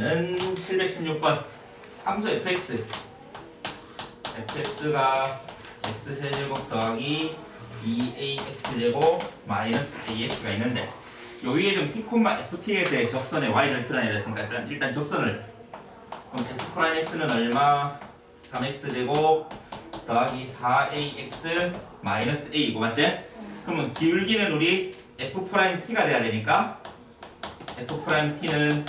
그러면은 716번 함수 fx fx가 x세제곱 더하기 2ax제곱 마이너스 ax가 있는데 요 위에 좀 t, ftx의 접선에 y절편이라 했으니까 일단, 일단 접선을 그럼 f 프라임 x는 얼마? 3x제곱 더하기 4ax 마이너스 a이고 맞지? 그러면 기울기는 우리 f 프라임 t가 돼야 되니까 f 프라임 t는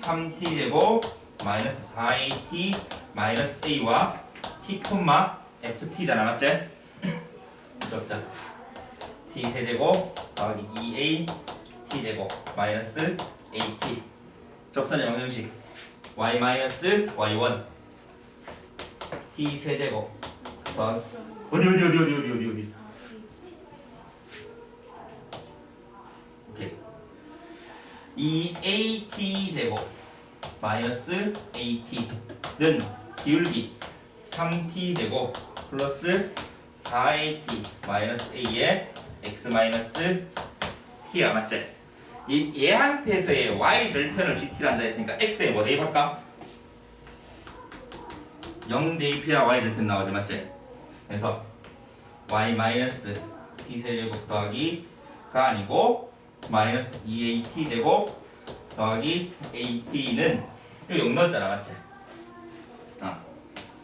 3t 제곱 마이너스 4at 마이너스 a와 t ft잖아 맞지? 적자 t 세제곱 더하기 2a t 제곱 마이너스 at 접선의 방정식. Y 마이너스 y1 t 세제곱. 더하기 어디 어디 어디 어디 어디 어디 어디 오케이 2at 제곱 마이너스 at는 기울기 3t 제곱 플러스 4at 마이너스 a의 x 마이너스 t야 맞지? 이 얘한테서의 y 절편을 gt라 한다 했으니까 x에 뭐 대입할까? 0 대입해야 y 절편 나오지 맞지? 그래서 y 마이너스 t 세제곱 더하기가 아니고 마이너스 2at 제곱 더하기 at는 이거 0 넣었잖아 맞지? 어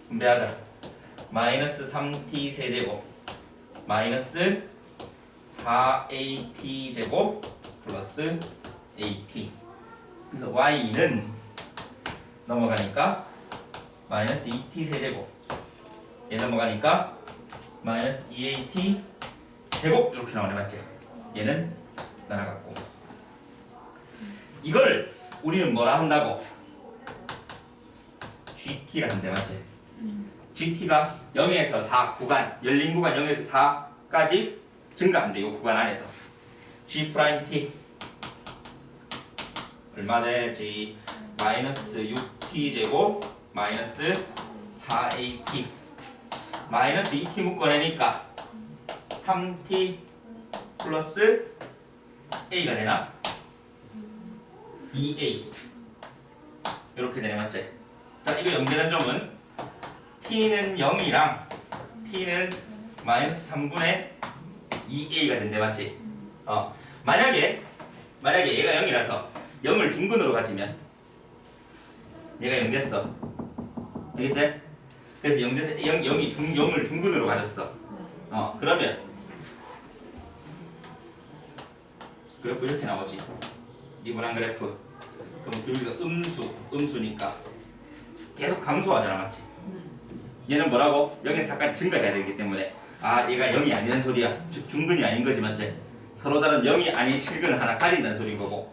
분배하자 마이너스 3t 세제곱 마이너스 4at 제곱 플러스 at 그래서 y는 넘어가니까 마이너스 2t 세제곱 얘 넘어가니까 마이너스 2at 제곱 이렇게 나오네 맞지? 얘는 날아갔고 이걸 우리는 뭐라 한다고? GT라 한대 맞지? GT가 0에서 4 구간 열린 구간 0에서 4까지 증가한대 이 구간 안에서 G 프라임 T 얼마 되지? 마이너스 6T 제곱 마이너스 4AT 마이너스 2T 묶어내니까 3T 플러스 A가 되나? 2A 이렇게 되네 맞지? 자 이거 연결한 점은 T는 0이랑 T는 마이너스 3분의 2A가 된대 맞지? 어 만약에 만약에 얘가 0이라서 0을 중근으로 가지면 얘가 0 됐어 알겠지? 그래서 0 돼서 0, 0이 중, 0을 중근으로 가졌어 어 그러면 그래프 이렇게 나오지 리분한 그래프 그럼 기울기가 음수 음수니까 계속 감소하잖아 맞지? 얘는 뭐라고? 0에서 4까지 증가해야 되기 때문에 아 얘가 0이 아니는 소리야 즉 중근이 아닌 거지 맞지? 서로 다른 0이 아닌 실근을 하나 가진다는 소리인 거고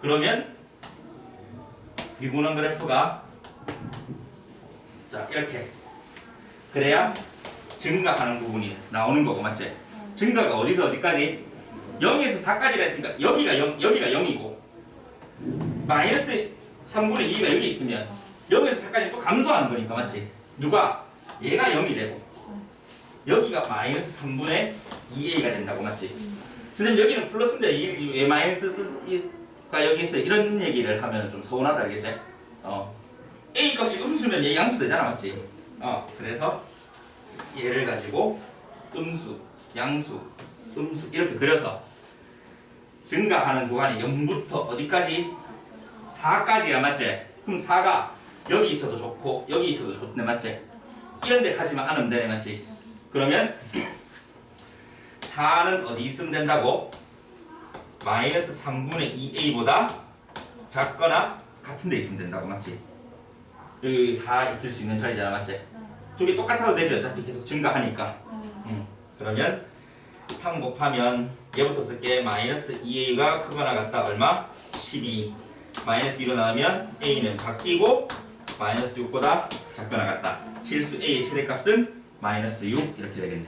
그러면 미분한 그래프가 자 이렇게 그래야 증가하는 부분이 나오는 거고 맞지? 증가가 어디서 어디까지? 0에서 4까지라 했으니까 여기가 0, 여기가 0이고 마이너스 3분의 2가 여기 있으면 0에서 4까지 또 감소하는 거니까 맞지? 누가? 얘가 0이 되고 여기가 마이너스 3분의 2a가 된다고 맞지? 선생님 여기는 플러스인데 이, 이 마이너스가 여기 있어 이런 얘기를 하면 좀 서운하다 알겠지? 어 a 값이 음수면 얘 양수 되잖아 맞지? 어 그래서 얘를 가지고 음수, 양수, 음수 이렇게 그려서 증가하는 구간이 0부터 어디까지? 4까지야 맞지? 그럼 4가 여기 있어도 좋고 여기 있어도 좋네 맞지? 이런 데 하지만 않으면 되네 맞지? 그러면 4는 어디 있으면 된다고? 마이너스 3분의 2a보다 작거나 같은 데 있으면 된다고 맞지? 여기 4 있을 수 있는 자리잖아 맞지? 두개 똑같아도 되죠 어차피 계속 증가하니까 음, 그러면 3 곱하면 얘부터 쓸게. 마이너스 2a가 크거나 같다. 얼마? 12 마이너스 2로 나오면 a는 바뀌고 마이너스 6보다 작거나 같다. 실수 a의 최대값은 마이너스 6 이렇게 되겠네